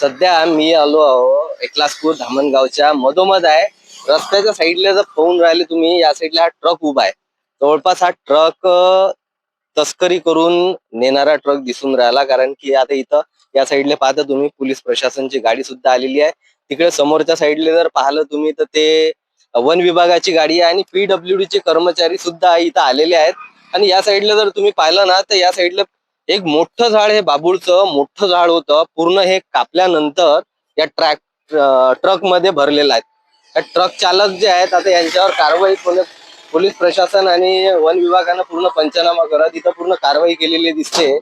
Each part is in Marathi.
सध्या मी आलो आहो एकलासपूर धामणगावच्या मधोमध आहे. रस्त्याच्या साईडला जर पाहून राहिले तुम्ही या साईडला हा ट्रक उभा आहे. जवळपास हा ट्रक तस्करी करून नेणारा ट्रक दिसून राहिला. कारण की आता इथं या साईडला पाहता तुम्ही पोलीस प्रशासनची गाडी सुद्धा आलेली आहे. तिकडे समोरच्या साईडला जर पाहिलं तुम्ही तर ते वन विभागाची गाडी आहे आणि पीडब्ल्यू चे कर्मचारी सुद्धा इथं आलेले आहेत. आणि या साईडला जर तुम्ही पाहिलं ना तर या साईडला एक मोठं झाड हे बाबूळचं मोठं झाड होतं. पूर्ण हे कापल्यानंतर या ट्रॅक ट्रकमध्ये भरलेलं आहे. या ट्रक चालक जे आहेत आता यांच्यावर कारवाई पोलीस प्रशासन आणि वन विभागानं पूर्ण पंचनामा करत इथं पूर्ण कारवाई केलेली दिसते.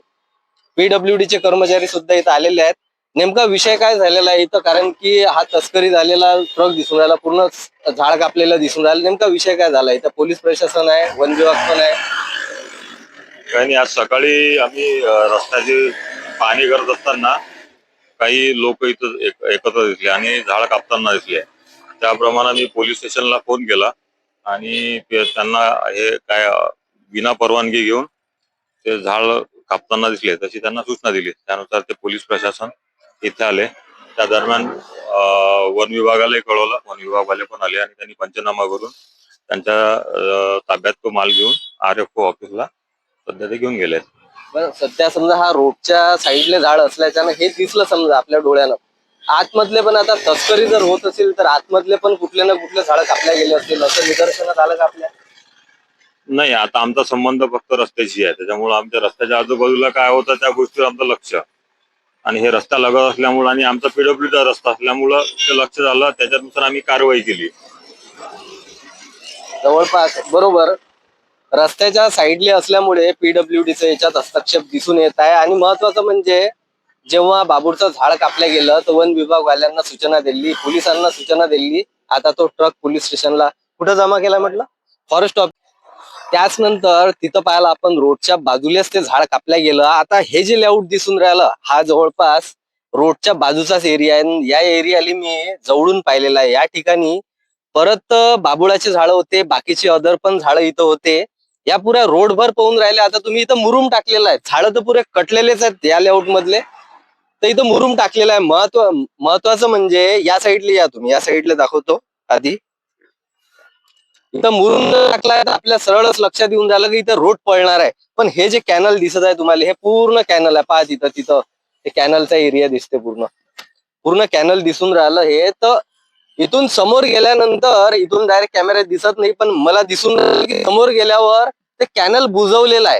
पीडब्ल्यूडी चे कर्मचारी सुद्धा इथं आलेले आहेत. नेमका विषय काय झालेला आहे इथं? कारण की हा तस्करी झालेला ट्रक दिसून राहिला. पूर्ण झाड कापलेला दिसून राहिला. नेमका विषय काय झाला? इथं पोलीस प्रशासन आहे वन विभाग पण आहे. काही नाही आज सकाळी आम्ही रस्त्याचे रस्त्याची पाहणी करत असताना काही लोक इथं एक- एकत्र दिसले आणि झाड कापताना दिसले. त्याप्रमाणे मी पोलीस स्टेशनला फोन केला आणि ते- त्यांना हे काय विना परवानगी घेऊन ते झाड कापताना दिसले. तशी त्यांना सूचना दिली. त्यानुसार ते पोलीस प्रशासन इथे आले. त्या दरम्यान वन विभागालाही कळवलं. वन विभागवाले पण आले आणि त्यांनी पंचनामा करून त्यांच्या ताब्यात तो माल घेऊन आर एफ ओ ऑफिसला सध्या ते घेऊन गेले बरं सध्या समजा हा रोडच्या साईडले झाड असल्याच्यानं हे दिसलं समजा आपल्या डोळ्यानं. आतमधले पण आता तस्करी जर होत असेल तर आतमधले पण कुठले ना कुठले झाड कापल्या गेले असतील असं निदर्शनात आलं का आपल्या? नाही आता आमचा संबंध फक्त रस्त्याशी आहे. त्याच्यामुळे आमच्या रस्त्याच्या आजूबाजूला काय होतं त्या गोष्टीवर आमचं लक्ष. आणि हे रस्ता लगत असल्यामुळं आणि आमचा पीडब्ल्यूचा रस्ता असल्यामुळं ते लक्ष झालं. त्याच्यानुसार आम्ही कारवाई केली. जवळपास बरोबर. रस्त्याच्या साईडले असल्यामुळे पीडब्ल्यूडीचं याच्यात हस्तक्षेप दिसून येत आहे. आणि महत्वाचं म्हणजे जेव्हा बाबूरचं झाड कापलं गेलं तर वन विभागवाल्यांना सूचना दिली पोलिसांना सूचना दिली. आता तो ट्रक पोलीस स्टेशनला कुठं जमा केला म्हटलं? फॉरेस्ट ऑफिस त्याच नंतर तिथं पाहायला आपण रोडच्या बाजूलाच ते झाड कापल्या गेलं. आता हे जे लेआउट दिसून राहिलं हा जवळपास रोडच्या बाजूचाच एरिया आहे. या एरियाला मी जवळून पाहिलेला आहे. या ठिकाणी परत बाबुळाचे झाडं होते बाकीचे अदर पण झाडं इथं होते. या पुऱ्या रोडभर पाहून राहिले. आता तुम्ही इथं मुरुम टाकलेला आहे. झाडं तर पुरे कटलेलेच आहेत या लेआउट मधले तर इथं मुरुम टाकलेला आहे. महत्त्व महत्वाचं म्हणजे या साईडला या तुम्ही. या साईडला दाखवतो आधी. इथं मुरुम टाकलाय तर आपल्या सरळच लक्षात येऊन झालं की इथं रोड पळणार आहे. पण हे जे कॅनल दिसत आहे तुम्हाला हे पूर्ण कॅनल आहे. पहा तिथं तिथं. ते कॅनलचा एरिया दिसते पूर्ण. पूर्ण कॅनल दिसून राहिलं. हे तर इथून समोर गेल्यानंतर इथून डायरेक्ट कॅमेऱ्यात दिसत नाही पण मला दिसून राहिलं की समोर गेल्यावर ते कॅनल बुजवलेलं आहे.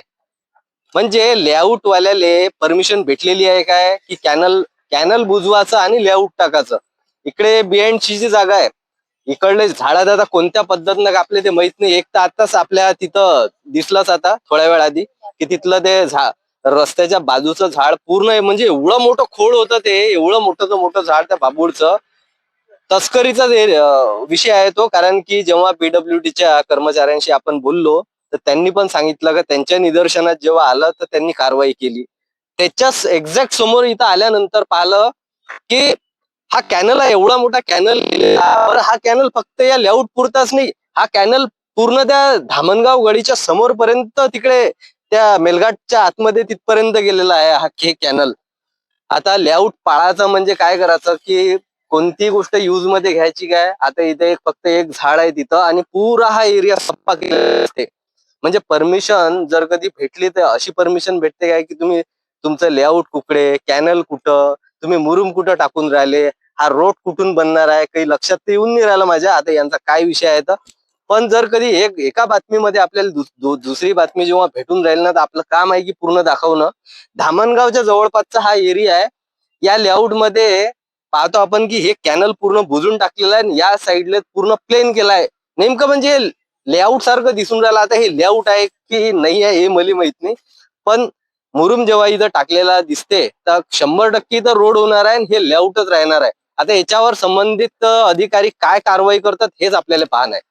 म्हणजे लेआउट वाल्याले परमिशन भेटलेली आहे काय? की कॅनल कॅनल बुजवायचं आणि लेआउट टाकायचं. इकडे बिएंडची जी जागा आहे. इकडले झाडात आता कोणत्या पद्धतीनं कापले ते माहीत नाही. एक तर आताच आपल्या तिथं दिसलंच आता थोड्या वेळ आधी की तिथलं ते झा रस्त्याच्या बाजूचं झाड पूर्ण आहे. म्हणजे एवढं मोठं खोड होतं ते एवढं मोठं मोठं झाड त्या बाबूळचं. तस्करीचा विषय आहे तो. कारण की जेव्हा पीडब्ल्यूडीच्या कर्मचाऱ्यांशी आपण बोललो तर त्यांनी पण सांगितलं का त्यांच्या निदर्शनात जेव्हा आलं तर त्यांनी कारवाई केली. त्याच्याच एक्झॅक्ट समोर इथं आल्यानंतर पाहिलं की हा कॅनल आहे एवढा मोठा कॅनल हा कॅनल फक्त या लेआउट पुरताच नाही हा कॅनल पूर्ण त्या धामणगाव गडीच्या समोर पर्यंत तिकडे त्या मेलघाटच्या आतमध्ये तिथपर्यंत गेलेला आहे हा हे कॅनल. आता लेआउट पाळायचं म्हणजे काय करायचं की कोणती गोष्ट युजमध्ये घ्यायची काय? आता इथे एक फक्त एक झाड आहे तिथं आणि पुरा हा एरिया सप्पा केलेला असते म्हणजे परमिशन जर कधी भेटली तर अशी परमिशन भेटते काय की तुम्ही तुमचं लेआउट कुकडे कॅनल कुठं तुम्ही मुरुम कुठं टाकून राहिले हा रोड कुठून बनणार आहे काही लक्षात तर येऊन नाही राहिलं माझ्या. आता यांचा काय विषय आहे तर. पण जर कधी एक एका बातमीमध्ये आपल्याला दु- दु- दुसरी बातमी जेव्हा भेटून राहील ना तर आपलं काम आहे की पूर्ण दाखवणं. धामणगावच्या जवळपासचा हा एरिया आहे. या लेआउटमध्ये पाहतो आपण की हे कॅनल पूर्ण बुजून टाकलेलं आहे आणि या साईडला पूर्ण प्लेन केलाय नेमकं म्हणजे लेआउट सारखं दिसून राहिलं. आता हे लेआउट आहे की नाही आहे हे मला माहीत नाही. पण मुरुम जेव्हा इथं टाकलेला दिसते तर शंभर टक्के तर रोड होणार आहे आणि हे लेआउटच राहणार आहे. आता याच्यावर संबंधित अधिकारी काय कारवाई करतात हेच आपल्याला पाहणं आहे.